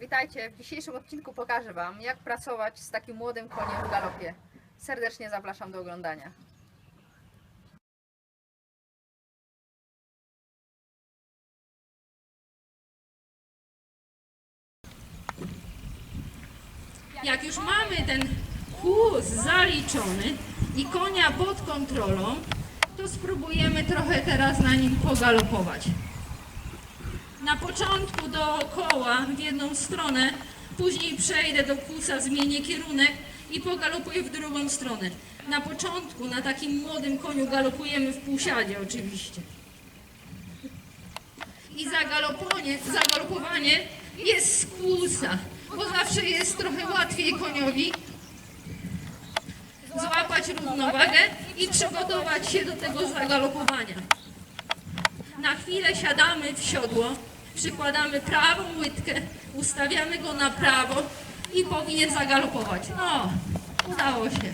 Witajcie, w dzisiejszym odcinku pokażę Wam, jak pracować z takim młodym koniem w galopie. Serdecznie zapraszam do oglądania. Jak już mamy ten kłus zaliczony i konia pod kontrolą, to spróbujemy trochę teraz na nim pogalopować. Na początku dookoła w jedną stronę, później przejdę do kłusa, zmienię kierunek i pogalopuję w drugą stronę. Na początku na takim młodym koniu galopujemy w półsiadzie oczywiście. I zagalopowanie, jest z kłusa, bo zawsze jest trochę łatwiej koniowi złapać równowagę i przygotować się do tego zagalopowania. Na chwilę siadamy w siodło, przykładamy prawą łydkę, ustawiamy go na prawo i powinien zagalopować. No, udało się.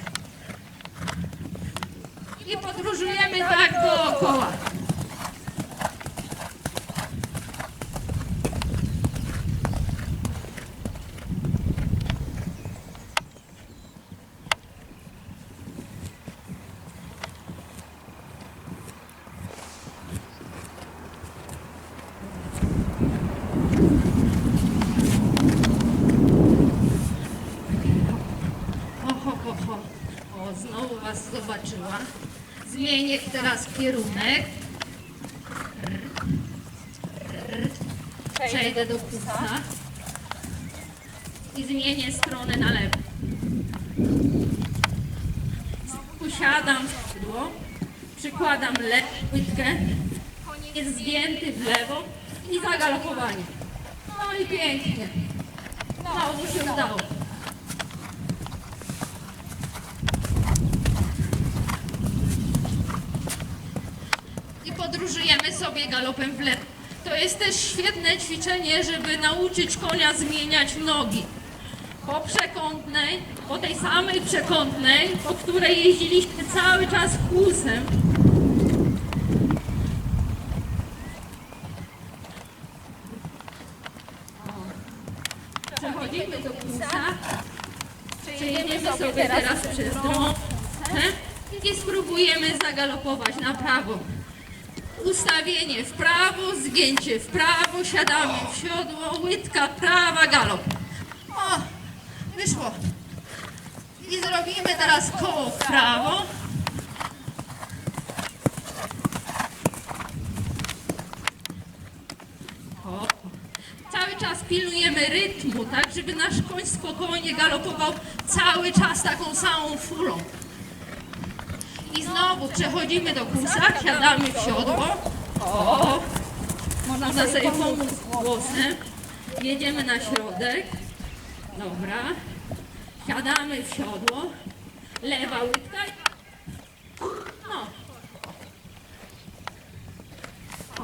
I podróżujemy tak dookoła. Oho, ho, ho. O, znowu Was zobaczyła. Zmienię teraz kierunek. Przejdę do kusa. I zmienię stronę na lewo. Usiadam w sidło. Przykładam lewą łydkę. Jest zgięty w lewo i zagalopowanie. No i pięknie. Znowu się udało. i podróżujemy sobie galopem w lewo. To jest też świetne ćwiczenie, żeby nauczyć konia zmieniać nogi. Po przekątnej, po tej samej przekątnej, po której jeździliśmy cały czas kłusem. Przechodzimy do kłusa. Przejedziemy sobie teraz przez drogę i spróbujemy zagalopować na prawo. Ustawienie w prawo, zgięcie w prawo, siadamy w siodło, łydka prawa, galop. O, wyszło. I zrobimy teraz koło w prawo. O. Cały czas pilnujemy rytmu, tak, żeby nasz koń spokojnie galopował cały czas taką samą fulą. I znowu przechodzimy do kusa, siadamy w siodło. O, można sobie pomóc głosem. Jedziemy na środek. Dobra. Siadamy w siodło. Lewa łydka. No.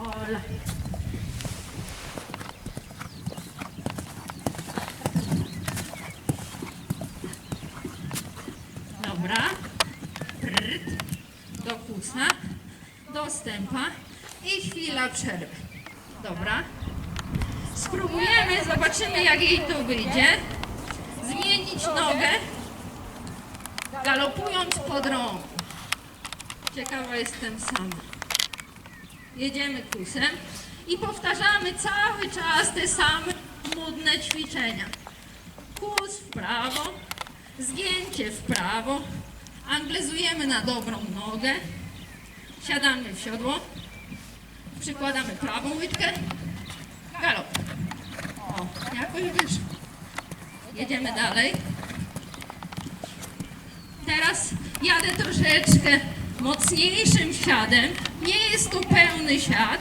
Ola. Dobra do kusa, do stępa i chwila przerwy. Dobra. Spróbujemy, zobaczymy jak jej to wyjdzie. Zmienić nogę, galopując pod rąk. Ciekawa jestem sama. Jedziemy kusem i powtarzamy cały czas te same nudne ćwiczenia. Kus w prawo, zgięcie w prawo, anglezujemy na dobrą nogę, siadamy w siodło, przykładamy prawą łydkę, galop. O, jakoś wyszło. Jedziemy dalej. Teraz jadę troszeczkę mocniejszym siadem. Nie jest to pełny siad,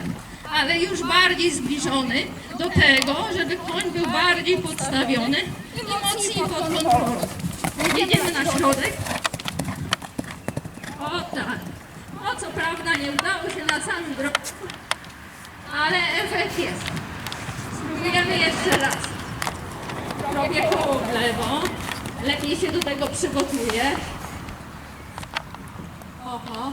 ale już bardziej zbliżony do tego, żeby koń był bardziej podstawiony i mocniej pod kontrolą. Jedziemy na środek. O tak. Prawda nie udało się na samym drogu, ale efekt jest. Spróbujemy jeszcze raz. Robię koło w lewo. Lepiej się do tego przygotuję. Oho.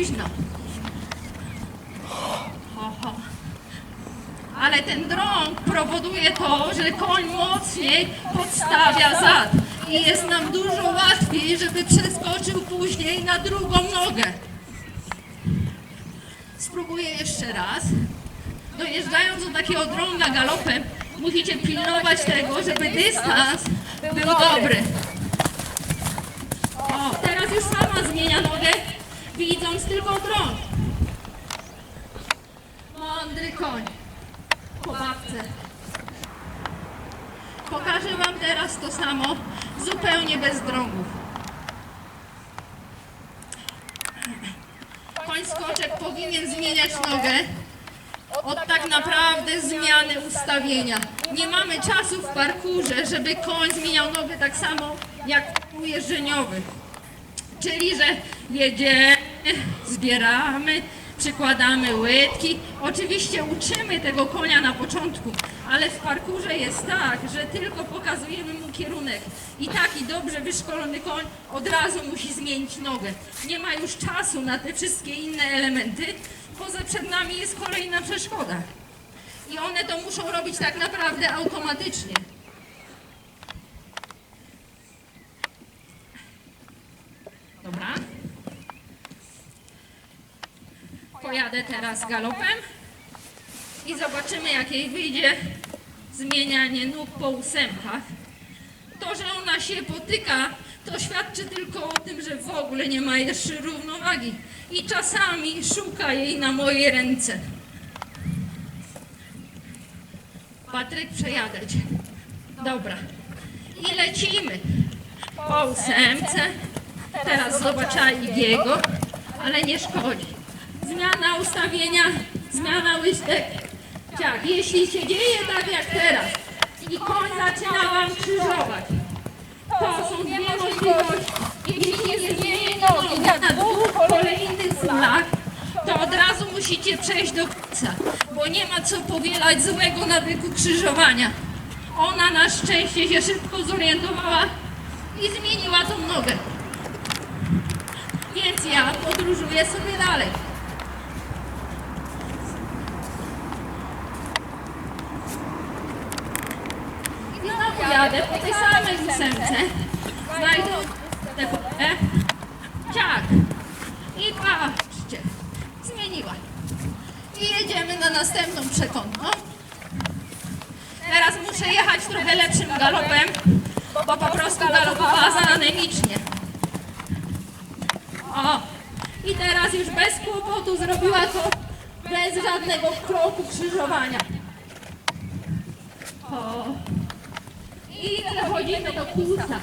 luźno. Oho. Ale ten drąg powoduje to, że koń mocniej podstawia zad. I jest nam dużo łatwiej, żeby przeskoczył później na drugą nogę. Spróbuję jeszcze raz. Dojeżdżając do takiego drąga galopem, musicie pilnować tego, żeby dystans był dobry. O, teraz już sama zmienia nogę, widząc tylko drąg. Mądry koń. Po babce. Pokażę Wam teraz to samo, zupełnie bez drągów. Koń skoczek powinien zmieniać nogę od tak naprawdę zmiany ustawienia. Nie mamy czasu w parkurze, żeby koń zmieniał nogę tak samo jak ujeżdżeniowy. Czyli, że jedziemy, zbieramy, przykładamy łydki. Oczywiście uczymy tego konia na początku, ale w parkurze jest tak, że tylko pokazujemy mu kierunek. I taki dobrze wyszkolony koń od razu musi zmienić nogę. Nie ma już czasu na te wszystkie inne elementy, poza przed nami jest kolejna przeszkoda. I one to muszą robić tak naprawdę automatycznie. Dobra. Pojadę teraz galopem i zobaczymy, jak jej wyjdzie zmienianie nóg po ósemkach. To, że ona się potyka, to świadczy tylko o tym, że w ogóle nie ma jeszcze równowagi i czasami szuka jej na moje ręce. Patryk, przejadę cię. Dobra. I lecimy. Po ósemce. Teraz zobaczyła Igiego, ale nie szkodzi. Zmiana ustawienia, zmiana łystek. Tak, jeśli się dzieje tak jak teraz i koń zaczyna wam krzyżować, to są dwie możliwości. Jeśli nie zmieni nogi na dwóch kolejnych znach, to od razu musicie przejść do końca, bo nie ma co powielać złego nawyku krzyżowania. Ona na szczęście się szybko zorientowała i zmieniła tą nogę. Więc ja podróżuję sobie dalej. I znowu jadę po tej samej ósemce. Znajdę tę pole. Ciak. I patrzcie. Zmieniła. I jedziemy na następną przekątną. Teraz muszę jechać trochę lepszym galopem, bo po prostu galopowała za anemicznie. O, i teraz już bez kłopotu zrobiła to bez żadnego kroku krzyżowania. O. I przechodzimy do kółca.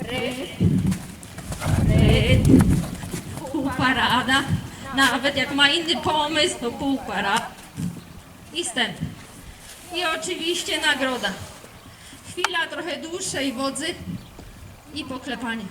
Ryt, ryt, półparada. Nawet jak ma inny pomysł, to półparada. I stęp. I oczywiście nagroda. Chwila trochę dłuższej wodzy i poklepanie.